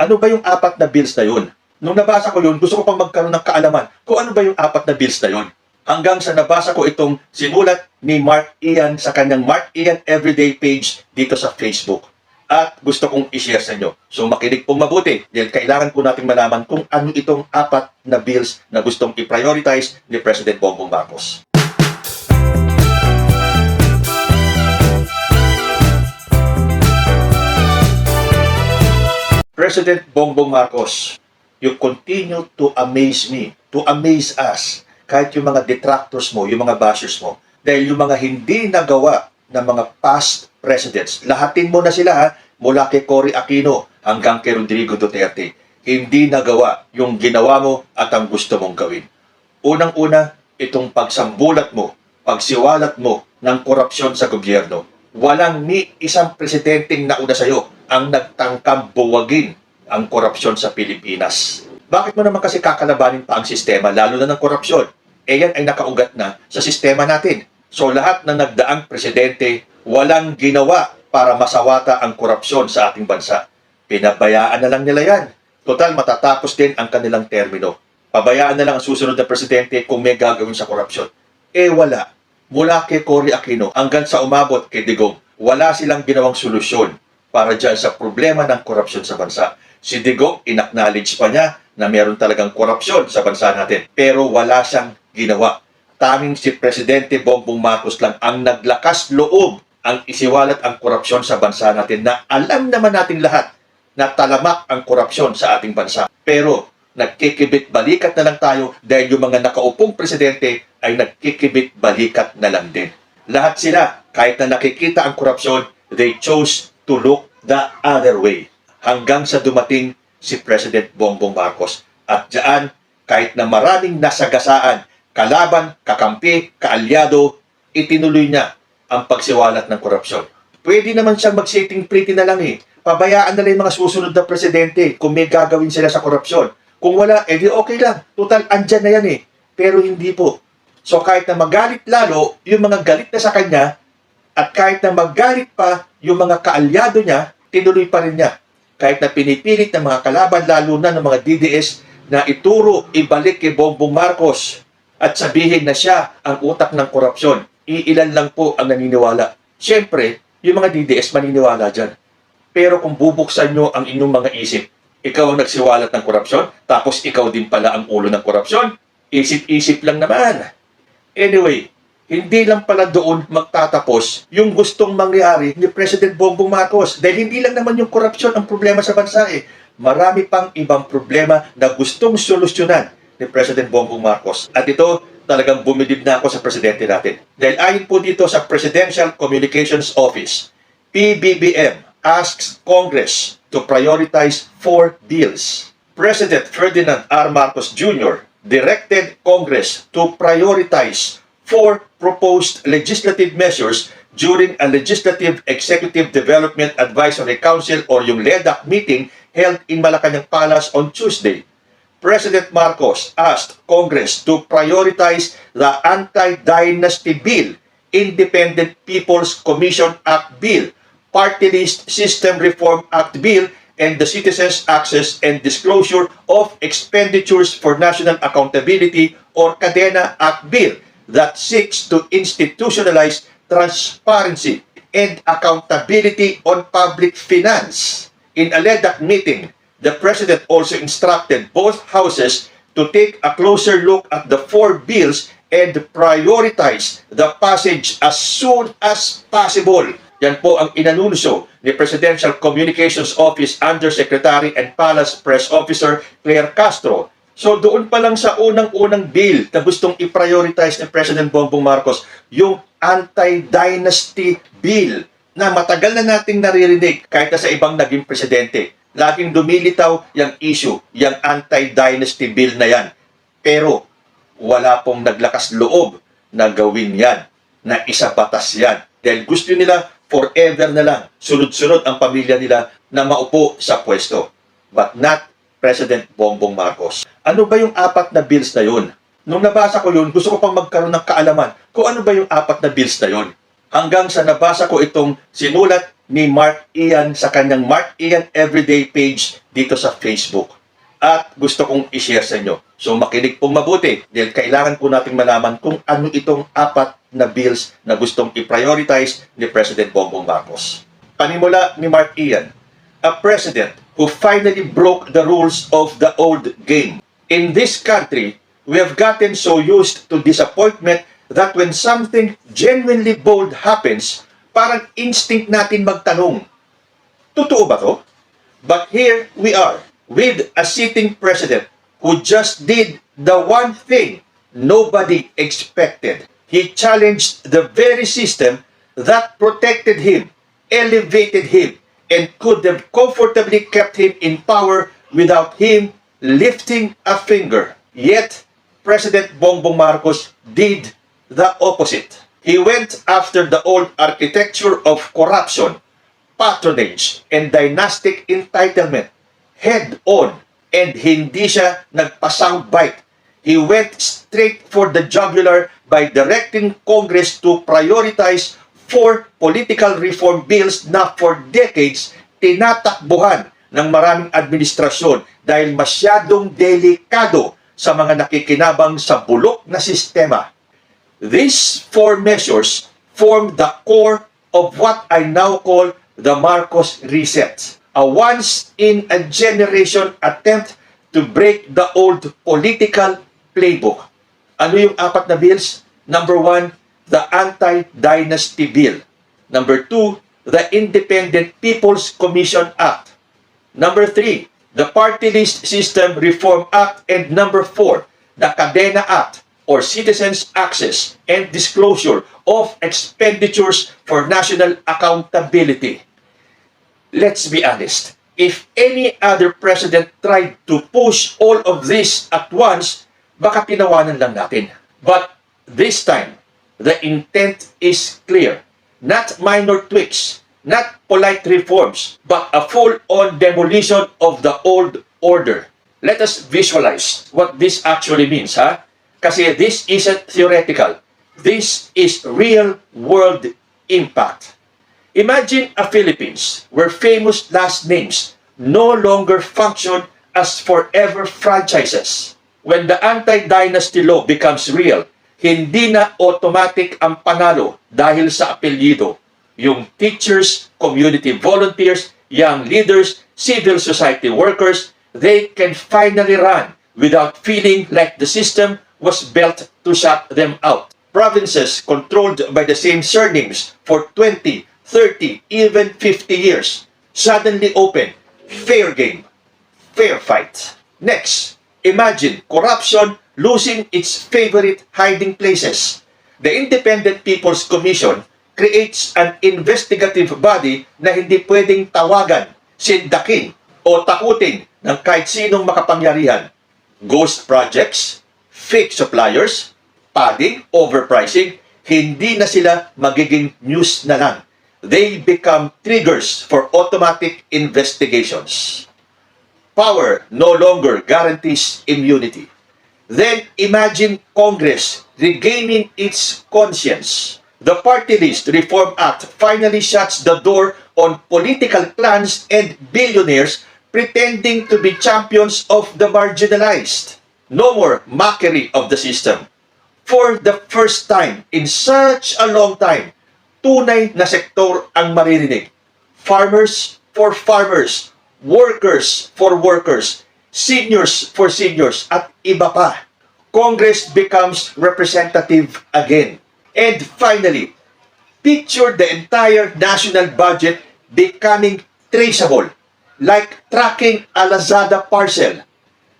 Ano ba yung apat na bills na yun? Nung nabasa ko yun, gusto ko pang magkaroon ng kaalaman kung ano ba yung apat na bills na yun. Hanggang sa nabasa ko itong simulat ni Mark Ian sa kanyang Mark Ian Everyday page dito sa Facebook. At gusto kong i-share sa inyo. So makinig pong mabuti dahil kailangan po nating malaman kung ano itong apat na bills na gustong i-prioritize ni President Bongbong Marcos. President Bongbong Marcos, you continue to amaze me, to amaze us, kahit yung mga detractors mo, yung mga bashers mo, dahil yung mga hindi nagawa ng mga past presidents, lahatin mo na sila ha, mula kay Cory Aquino hanggang kay Rodrigo Duterte, hindi nagawa yung ginawa mo at ang gusto mong gawin. Unang-una, itong pagsambulat mo, pagsiwalat mo ng korupsyon sa gobyerno. Walang ni isang presidenteng nauna sa'yo ang nagtangkang buwagin ang korupsyon sa Pilipinas. Bakit mo naman kasi kakalabanin pa ang sistema, lalo na ng korupsyon? Eh yan ay nakaugat na sa sistema natin. So lahat ng nagdaang presidente, walang ginawa para masawata ang korupsyon sa ating bansa. Pinabayaan na lang nila yan. Total, matatapos din ang kanilang termino. Pabayaan na lang ang susunod na presidente kung may gagawin sa korupsyon. Eh wala. Mula kay Cory Aquino hanggang sa umabot kay Digong, wala silang ginawang solusyon para dyan sa problema ng korupsyon sa bansa. Si Digong, inacknowledge pa niya na meron talagang korupsyon sa bansa natin. Pero wala siyang ginawa. Tanging si Presidente Bongbong Marcos lang ang naglakas loob ang isiwalat ang korupsyon sa bansa natin na alam naman natin lahat na talamak ang korupsyon sa ating bansa. Pero nagkikibit balikat na lang tayo dahil yung mga nakaupong presidente ay nagkikibit balikat na lang din. Lahat sila, kahit na nakikita ang korupsyon, they chose to look the other way. Hanggang sa dumating si President Bongbong Marcos. At diyan, kahit na maraming nasagasaan, kalaban, kakampi, kaalyado, itinuloy niya ang pagsiwalat ng korupsyon. Pwede naman siyang mag-sitting pretty na lang eh. Pabayaan na lang yung mga susunod na presidente kung may gagawin sila sa korupsyon. Kung wala, edi okay lang. Total, andyan na yan eh. Pero hindi po. So kahit na magalit lalo, yung mga galit na sa kanya, at kahit na magalit pa yung mga kaalyado niya, tinuloy pa rin niya. Kahit na pinipilit ng mga kalaban, lalo na ng mga DDS, na ituro, ibalik kay Bongbong Marcos at sabihin na siya ang utak ng korupsyon. Iilan lang po ang naniniwala. Siyempre, yung mga DDS maniniwala dyan. Pero kung bubuksan nyo ang inyong mga isip, ikaw ang nagsiwalat ng korupsyon, tapos ikaw din pala ang ulo ng korupsyon, isip-isip lang naman. Anyway, hindi lang pala doon magtatapos yung gustong mangyari ni President Bongbong Marcos. Dahil hindi lang naman yung korupsyon ang problema sa bansa eh. Marami pang ibang problema na gustong solusyonan ni President Bongbong Marcos. At ito, talagang bumilib na ako sa presidente natin. Dahil ayon po dito sa Presidential Communications Office, PBBM asks Congress to prioritize four bills. President Ferdinand R. Marcos Jr. directed Congress to prioritize four proposed legislative measures during a Legislative Executive Development Advisory Council or yung LEDAC meeting held in Malacanang Palace on Tuesday. President Marcos asked Congress to prioritize the Anti-Dynasty Bill, Independent People's Commission Act Bill, Party List System Reform Act Bill, and the Citizens Access and Disclosure of Expenditures for National Accountability or CADENA Act Bill that seeks to institutionalize transparency and accountability on public finance. In a LEDAC meeting, the President also instructed both houses to take a closer look at the four bills and prioritize the passage as soon as possible. Yan po ang inanunsyo ni Presidential Communications Office Undersecretary and Palace Press Officer Claire Castro. So doon pa lang sa unang-unang bill na gustong i-prioritize ni President Bongbong Marcos, yung anti-dynasty bill na matagal na nating naririnig kahit na sa ibang naging presidente. Laging dumilitaw yung issue, yung anti-dynasty bill na yan. Pero wala pong naglakas loob na gawin yan, na isa batas yan. Dahil gusto nila forever na lang, sunod-sunod ang pamilya nila na maupo sa pwesto. But not President Bongbong Marcos. Ano ba yung apat na bills na yun? Nung nabasa ko yun, gusto ko pang magkaroon ng kaalaman kung ano ba yung apat na bills na yun. hanggang sa nabasa ko itong sinulat ni Mark Ian sa kanyang Mark Ian Everyday page dito sa Facebook. At gusto kong i-share sa inyo. So makinig pong mabuti dahil kailangan po nating malaman kung ano itong apat na bills na gustong i-prioritize ni President Bongbong Marcos. Panimula ni Mark Ian, a president who finally broke the rules of the old game. In this country, we have gotten so used to disappointment that when something genuinely bold happens, parang instinct natin magtanong, totoo ba to? But here we are with a sitting president who just did the one thing nobody expected. He challenged the very system that protected him, elevated him, and could have comfortably kept him in power without him lifting a finger. Yet, President Bongbong Marcos did the opposite. He went after the old architecture of corruption, patronage, and dynastic entitlement head on and hindi siya nagpa-soundbite. He went straight for the jugular by directing Congress to prioritize four political reform bills na for decades tinatakbuhan ng maraming administrasyon dahil masyadong delikado sa mga nakikinabang sa bulok na sistema. These four measures form the core of what I now call the Marcos Reset, a once-in-a-generation attempt to break the old political playbook. Ano yung apat na bills? Number one, the Anti-Dynasty Bill. Number two, the Independent People's Commission Act. Number three, the Party List System Reform Act. And number four, the Cadena Act or Citizens Access and Disclosure of Expenditures for National Accountability. Let's be honest. If any other president tried to push all of this at once, baka tinawanan lang natin. But this time, the intent is clear. Not minor tweaks, not polite reforms, but a full-on demolition of the old order. Let us visualize what this actually means, ha? Kasi this isn't theoretical. This is real-world impact. Imagine a Philippines where famous last names no longer function as forever franchises. When the anti-dynasty law becomes real, hindi na automatic ang panalo dahil sa apelyido. Yung teachers, community volunteers, young leaders, civil society workers, they can finally run without feeling like the system was built to shut them out. Provinces controlled by the same surnames for 20, 30, even 50 years suddenly open. Fair game. Fair fight. Next, imagine corruption losing its favorite hiding places. The Independent People's Commission creates an investigative body na hindi pwedeng tawagan, sindakin, o takutin ng kahit sinong makapangyarihan. Ghost projects, fake suppliers, padding, overpricing, hindi na sila magiging news na lang. They become triggers for automatic investigations. Power no longer guarantees immunity. Then imagine Congress regaining its conscience. The Party List Reform Act finally shuts the door on political clans and billionaires pretending to be champions of the marginalized. No more mockery of the system. For the first time in such a long time, tunay na sektor ang maririnig. Farmers for farmers, workers for workers, seniors for seniors, at iba pa. Congress becomes representative again. And finally, picture the entire national budget becoming traceable, like tracking a Lazada parcel.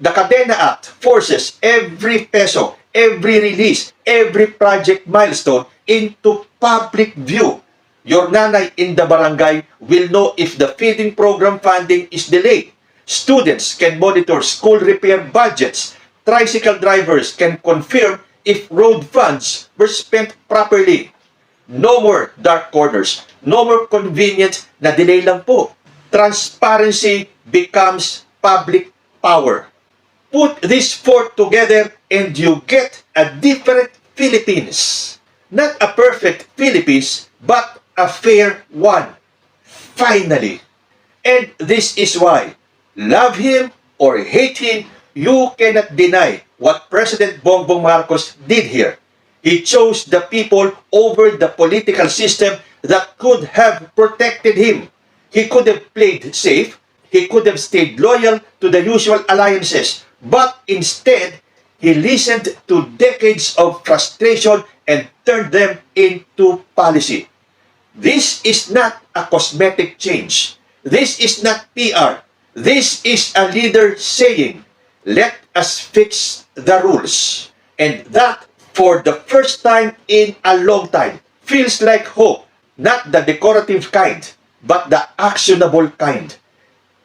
The Cadena Act forces every peso, every release, every project milestone into public view. Your nanay in the barangay will know if the feeding program funding is delayed. Students can monitor school repair budgets. Tricycle drivers can confirm if road funds were spent properly. No more dark corners. No more convenient na delay lang po. Transparency becomes public power. Put these four together and you get a different Philippines. Not a perfect Philippines, but a fair one. Finally. And this is why, love him or hate him, you cannot deny what President Bongbong Marcos did here. He chose the people over the political system that could have protected him. He could have played safe. He could have stayed loyal to the usual alliances. But instead, he listened to decades of frustration and turned them into policy. This is not a cosmetic change. This is not PR. This is a leader saying, let us fix the rules. And that, for the first time in a long time, feels like hope. Not the decorative kind, but the actionable kind.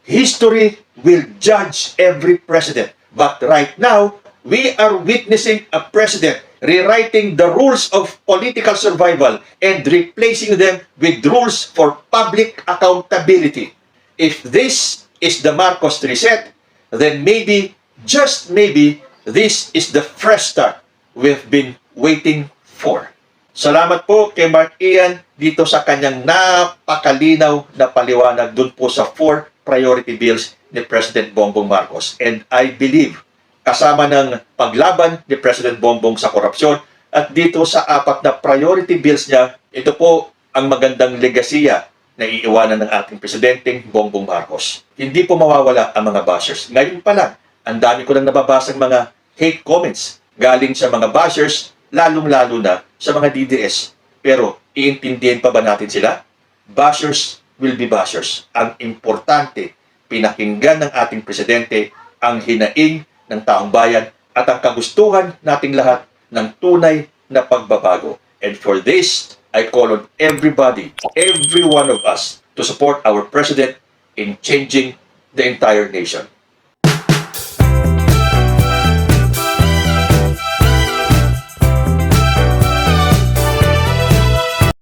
History will judge every president. But right now, we are witnessing a president rewriting the rules of political survival and replacing them with rules for public accountability. If this is the Marcos reset, then maybe, just maybe, this is the fresh start we've been waiting for. Salamat po kay Mark Ian dito sa kanyang napakalinaw na paliwanag dun po sa four priority bills ni President Bongbong Marcos. And I believe kasama ng paglaban ni President Bongbong sa korupsyon at dito sa apat na priority bills niya, ito po ang magandang legasiya na iiwanan ng ating presidenteng Bongbong Marcos. Hindi po mawawala ang mga bashers. Ngayon pa lang, ang dami ko lang nababasang mga hate comments galing sa mga bashers, lalong-lalo na sa mga DDS. Pero, iintindihin pa ba natin sila? Bashers will be bashers. Ang importante, pinakinggan ng ating presidente ang hinaing ng taong bayan at ang kagustuhan nating lahat ng tunay na pagbabago. And for this, I call on everybody, every one of us, to support our president in changing the entire nation.